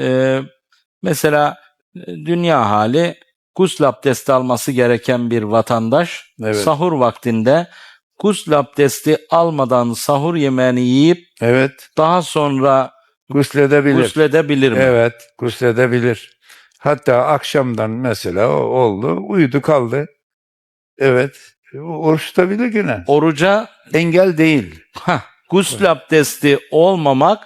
e, mesela dünya hali gusül abdesti alması gereken bir vatandaş Evet. sahur vaktinde gusül abdesti almadan sahur yemeğini yiyip Evet. daha sonra Gusledebilir. gusledebilir mi? Evet. Gusledebilir. Hatta akşamdan mesela oldu. Uyudu kaldı. Evet. Oruç tutabilir yine. Oruca Engel değil. heh, gusül abdesti olmamak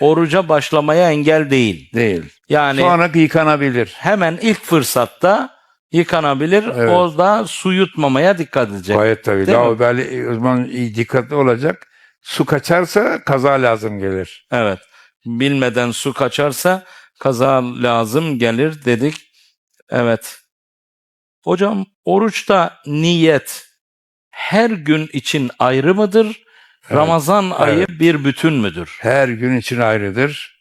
oruca başlamaya engel değil. Değil. Yani Sonra yıkanabilir. hemen ilk fırsatta yıkanabilir. Evet. O da su yutmamaya dikkat edecek. Gayet tabii. Lavabali o zaman iyi dikkatli olacak. Su kaçarsa kaza lazım gelir. Evet. Bilmeden su kaçarsa kaza lazım gelir dedik. Evet. Hocam oruçta niyet her gün için ayrı mıdır? Evet. Ramazan ayı Evet. bir bütün müdür? Her gün için ayrıdır.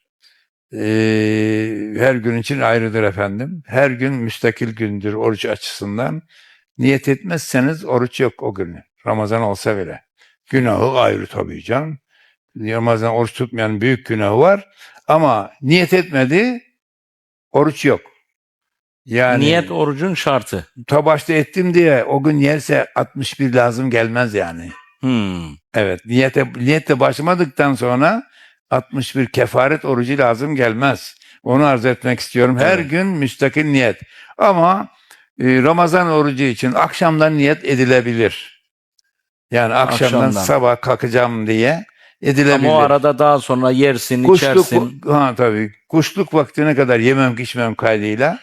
Ee, her gün için ayrıdır efendim. Her gün müstakil gündür oruç açısından. Niyet etmezseniz oruç yok o gün. Ramazan olsa bile. Günahı ayrı tabii canım. Ramazan oruç tutmayan büyük günahı var. Ama niyet etmedi, oruç yok. Yani Niyet orucun şartı. ta başta ettim diye o gün yerse 61 lazım gelmez yani. Hmm. Evet, niyete niyette başlamadıktan sonra 61 kefaret orucu lazım gelmez. Onu arz etmek istiyorum. Her Evet. gün müstakil niyet. Ama e, Ramazan orucu için akşamdan niyet edilebilir. Yani akşamdan, Akşamdan. sabah kalkacağım diye edilebilir. Ama o arada daha sonra yersin, Kuşluk, içersin. ha tabii. Kuşluk vaktine kadar yemem içmem kaydıyla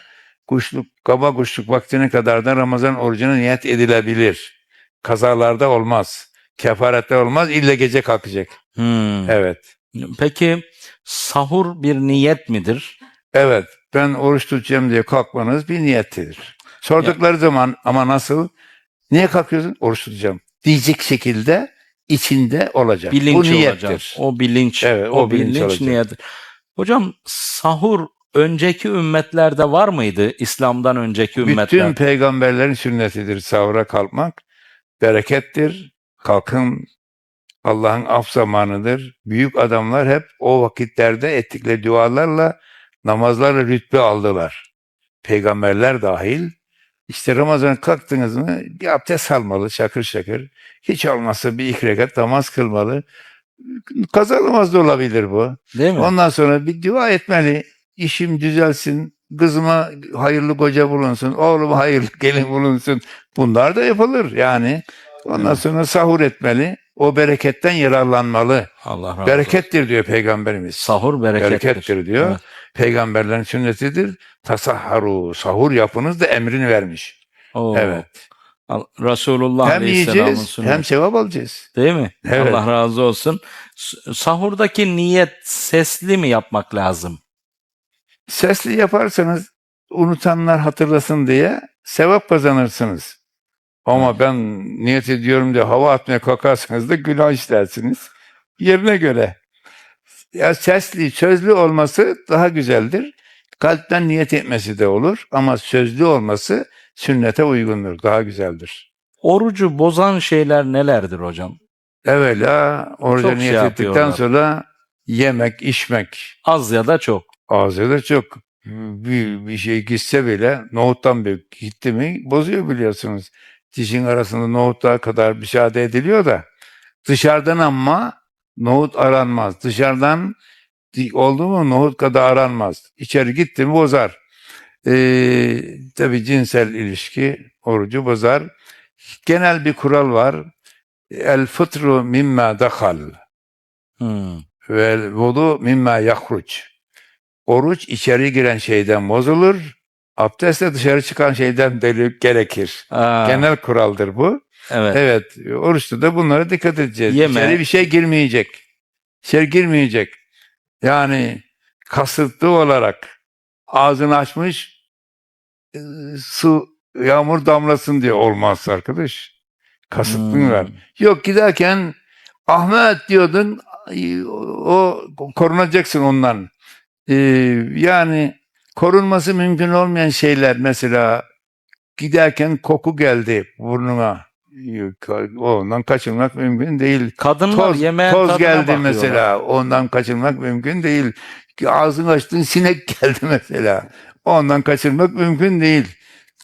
kuşluk, kaba kuşluk vaktine kadar da Ramazan orucuna niyet edilebilir. Kazalarda olmaz. Kefarette olmaz. İlle gece kalkacak. Hmm. Evet. Peki sahur bir niyet midir? Evet. Ben oruç tutacağım diye kalkmanız bir niyettir. Sordukları zaman ama nasıl? Niye kalkıyorsun? Oruç tutacağım. Diyecek şekilde içinde olacak. Bilinç Bu olacak. niyettir. O bilinç. Evet, o, o bilinç bilinç, olacak. niyet. Hocam sahur önceki ümmetlerde var mıydı? İslam'dan önceki ümmetler. Bütün peygamberlerin sünnetidir sahura kalkmak. Berekettir. Kalkın Allah'ın af zamanıdır. Büyük adamlar hep o vakitlerde ettikleri dualarla namazlarla rütbe aldılar. Peygamberler dahil. İşte Ramazan kalktınız mı bir abdest almalı şakır şakır. Hiç olmazsa bir iki rekat namaz kılmalı. Kaza namaz da olabilir bu. Değil mi? Ondan sonra bir dua etmeli. İşim düzelsin. Kızıma hayırlı koca bulunsun. Oğluma hayırlı gelin bulunsun. Bunlar da yapılır yani. Ondan sonra sahur etmeli. O bereketten yararlanmalı. Allah razı olsun. Berekettir diyor peygamberimiz. Sahur berekettir. Berekettir diyor. Evet. Peygamberlerin sünnetidir. Tasahharu. Sahur yapınız da emrini vermiş. Oo. Evet. Al- Resulullah hem Aleyhisselam'ın yiyeceğiz sünneti. hem sevap alacağız. Değil mi? Evet. Allah razı olsun. S- Sahurdaki niyet sesli mi yapmak lazım? Sesli yaparsanız unutanlar hatırlasın diye sevap kazanırsınız. Ama ben niyet ediyorum diye hava atmaya kalkarsanız da günah işlersiniz. Yerine göre. Ya sesli, sözlü olması daha güzeldir. Kalpten niyet etmesi de olur ama sözlü olması sünnete uygundur, daha güzeldir. Orucu bozan şeyler nelerdir hocam? Evvela orada Çok şey niyet ettikten yapıyorlar. sonra yemek, içmek, Az ya da çok. Ağzı da çok bir, bir şey gitse bile nohuttan büyük gitti mi bozuyor biliyorsunuz. Dişin arasında nohutlar kadar müşahede ediliyor da dışarıdan ama nohut aranmaz. Dışarıdan oldu mu nohut kadar aranmaz. İçeri gitti mi bozar. Ee, tabii cinsel ilişki orucu bozar. Genel bir kural var. El fıtru mimma dakal Hmm. ve vudu mimma yahruç. Oruç içeri giren şeyden bozulur. Abdest de dışarı çıkan şeyden deli gerekir. Aa, Genel kuraldır bu. evet. Evet. Oruçta da bunlara dikkat edeceğiz. Yeme. İçeri bir şey girmeyecek. İçeri girmeyecek. Yani kasıtlı olarak ağzını açmış e, su yağmur damlasın diye olmaz arkadaş. Kasıtlın Hmm. var. Yok giderken Ahmet diyordun o korunacaksın ondan. Ee, yani korunması mümkün olmayan şeyler mesela giderken koku geldi burnuna. Ondan kaçınmak mümkün değil. Kadınlar Toz, yemeğin toz geldi bakıyorlar. mesela ondan kaçınmak mümkün değil. Ağzını açtın sinek geldi mesela. Ondan kaçırmak mümkün değil.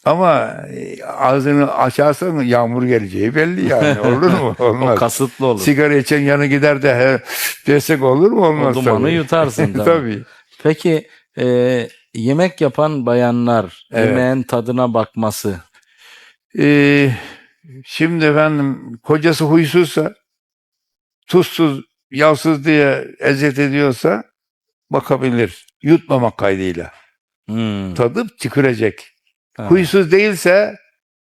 Ama e, ağzını açarsan yağmur geleceği belli yani. Olur mu? O Olmaz. kasıtlı olur. Sigara içen yanı gider de he, desek olur mu? Olmaz O dumanı tabii. yutarsın tabii. tabii. Peki e, yemek yapan bayanlar Evet. yemeğin tadına bakması Ee, şimdi efendim kocası huysuzsa tuzsuz, yağsız diye eziyet ediyorsa bakabilir. Yutmamak kaydıyla. hmm, Tadıp tükürecek. ha, Huysuz değilse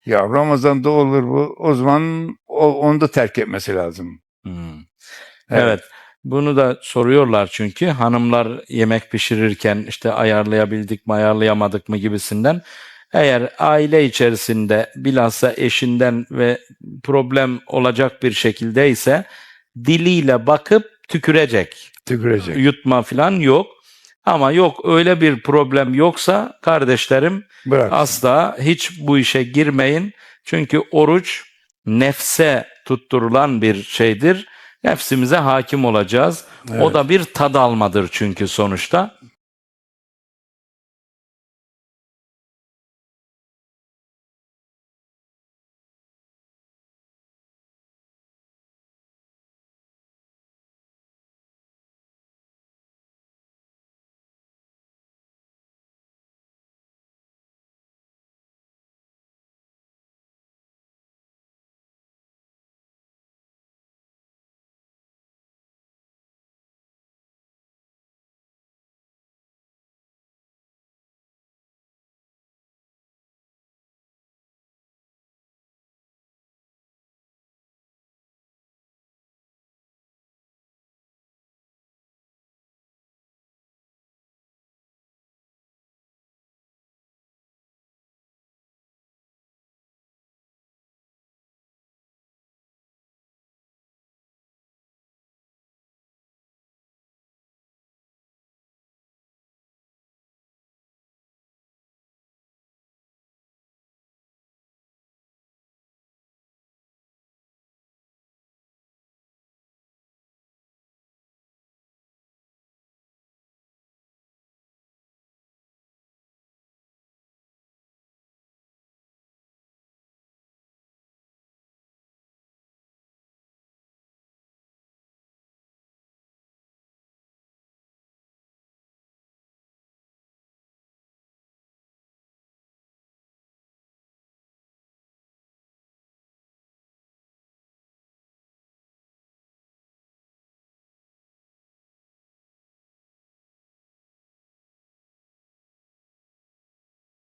ya Ramazan'da olur bu. O zaman o, onu da terk etmesi lazım. hmm. Evet. Bunu da soruyorlar çünkü hanımlar yemek pişirirken işte ayarlayabildik mi ayarlayamadık mı gibisinden. Eğer aile içerisinde bilhassa eşinden ve problem olacak bir şekildeyse diliyle bakıp tükürecek. Tükürecek. Yutma falan yok. Ama yok öyle bir problem yoksa kardeşlerim Bırak. asla hiç bu işe girmeyin. Çünkü oruç nefse tutturulan bir şeydir. Nefsimize hakim olacağız. O Evet. da bir tad almadır çünkü sonuçta.